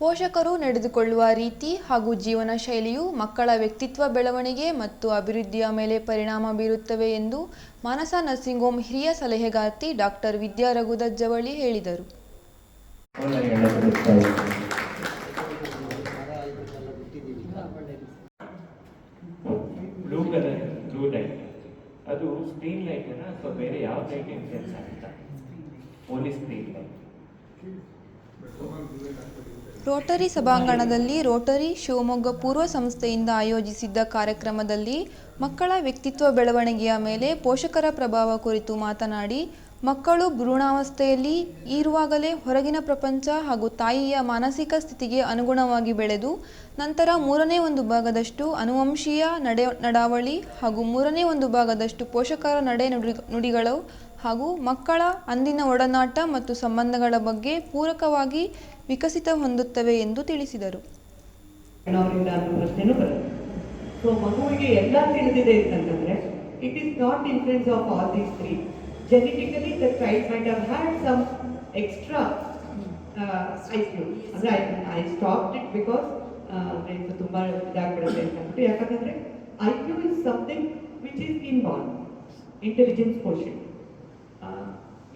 ಪೋಷಕರು ನಡೆದುಕೊಳ್ಳುವ ರೀತಿ ಹಾಗೂ ಜೀವನ ಶೈಲಿಯು ಮಕ್ಕಳ ವ್ಯಕ್ತಿತ್ವ ಬೆಳವಣಿಗೆ ಮತ್ತು ಅಭಿವೃದ್ಧಿಯ ಮೇಲೆ ಪರಿಣಾಮ ಬೀರುತ್ತವೆ ಎಂದು ಮಾನಸ ನರ್ಸಿಂಗ್ ಹೋಮ್ ಹಿರಿಯ ಸಲಹೆಗಾರ್ತಿ ಡಾಕ್ಟರ್ ವಿದ್ಯಾ ರಘುದಜ್ಜವಳಿ ಹೇಳಿದರು. ರೋಟರಿ ಸಭಾಂಗಣದಲ್ಲಿ ರೋಟರಿ ಶಿವಮೊಗ್ಗ ಪೂರ್ವ ಸಂಸ್ಥೆಯಿಂದ ಆಯೋಜಿಸಿದ್ದ ಕಾರ್ಯಕ್ರಮದಲ್ಲಿ ಮಕ್ಕಳ ವ್ಯಕ್ತಿತ್ವ ಬೆಳವಣಿಗೆಯ ಮೇಲೆ ಪೋಷಕರ ಪ್ರಭಾವ ಕುರಿತು ಮಾತನಾಡಿ ಮಕ್ಕಳು ಭ್ರೂಣಾವಸ್ಥೆಯಲ್ಲಿ ಇರುವಾಗಲೇ ಹೊರಗಿನ ಪ್ರಪಂಚ ಹಾಗೂ ತಾಯಿಯ ಮಾನಸಿಕ ಸ್ಥಿತಿಗೆ ಅನುಗುಣವಾಗಿ ಬೆಳೆದು, ನಂತರ ಮೂರನೇ ಒಂದು ಭಾಗದಷ್ಟು ಅನುವಂಶೀಯ ನಡೆ, ನಡಾವಳಿ ಹಾಗೂ ಮೂರನೇ ಒಂದು ಭಾಗದಷ್ಟು ಪೋಷಕರ ನಡೆ ನುಡಿ, ನುಡಿಗಳು ಹಾಗೂ ಮಕ್ಕಳ ಅಂದಿನ ಒಡನಾಟ ಮತ್ತು ಸಂಬಂಧಗಳ ಬಗ್ಗೆ ಪೂರಕವಾಗಿ ವಿಕಸಿತ ಹೊಂದುತ್ತವೆ ಎಂದು ತಿಳಿಸಿದರು. ಮಗುವಿಗೆ ಎಲ್ಲ ತಿಳಿದಿದೆ it is not of all these three genetically the child might have had some extra I Q ಅಂದ್ರೆ I I stop it because ಇದು ತುಂಬ ಇದಾಗ್ಬಿಡುತ್ತೆ ಅಂತ ಅಂದ್ಬಿಟ್ಟು. ಯಾಕಂತಂದರೆ I Q is something which is inborn intelligence portion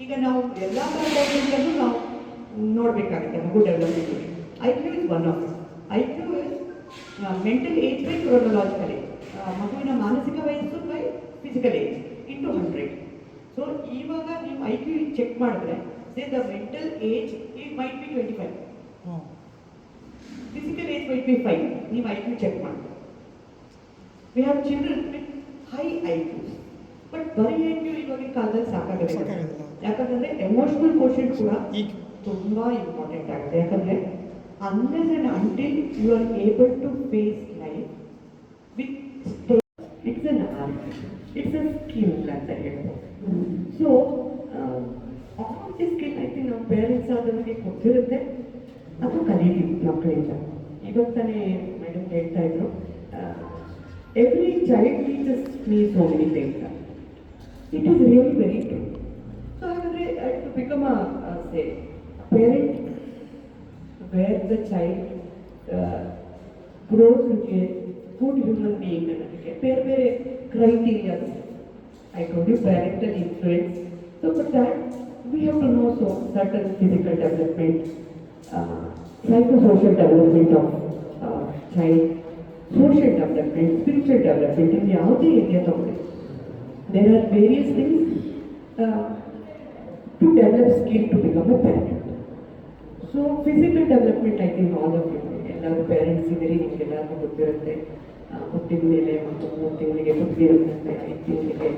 ಈಗ ನಾವು ಎಲ್ಲ ಥರದಲ್ಲೂ ನಾವು ನೋಡಬೇಕಾಗುತ್ತೆ, ಮಗು development I Q is one of I Q is mental age by chronological age ಮಗುವಿನ ಮಾನಸಿಕ ವಯಸ್ಸು by physical age into hundred so ಇವಾಗ ನಿಮ್ಮ ಐ ಕ್ಯೂ ಚೆಕ್ ಮಾಡಿದ್ರೆ say the mental age it might be twenty five physical age might be five ನೀವು I Q check ಮಾಡಿ. We have children with high I Qs but ಬರೀ I Q ಇವಾಗಿನ ಕಾಲದಲ್ಲಿ ಸಾಕಾಗುತ್ತೆ. ಯಾಕಂದ್ರೆ ಎಮೋಷನಲ್ ಕೋಶನ್ ಕೂಡ ತುಂಬ ಇಂಪಾರ್ಟೆಂಟ್ ಆಗುತ್ತೆ. ಯಾಕಂದ್ರೆ unless and until you are able to face life with it's an art it's a skill ಅಂತ ಹೇಳ್ಬೋದು. ಗೊತ್ತಿರುತ್ತೆ ಅದು ಕಲೀತೀವಿ ಮಕ್ಕಳಿಂದ ಇವಾಗ ತಾನೇ ಮೇಡಮ್ ಹೇಳ್ತಾ ಇದ್ರು every child teachers me so many things it is really very true so ಹಾಗಾದ್ರೆ to become a say parent where the child grows with a good human being ಅನ್ನೋದಕ್ಕೆ ಬೇರೆ ಬೇರೆ criterias I told you parental influence so for that We have to know so certain physical development psychosocial development of uh, child, social development, spiritual development, in ಯಾವುದೇ area ತಗೊಳ್ಳಿ there are various things uh, to develop skill to become a parent. So physical development I think all of you ಎಲ್ಲರೂ parents ಇದ್ದೀರಿ ನಿಮಗೆಲ್ಲರಿಗೂ ಗೊತ್ತಿರುತ್ತೆ ಆ, ಹುಟ್ಟಿದ ಮೇಲೆ ಮತ್ತು ಮೂರು ತಿಂಗಳಿಗೆ ಹುಟ್ಟಿರುತ್ತಂತೆ ಐದು ತಿಂಗಳಿಗೆ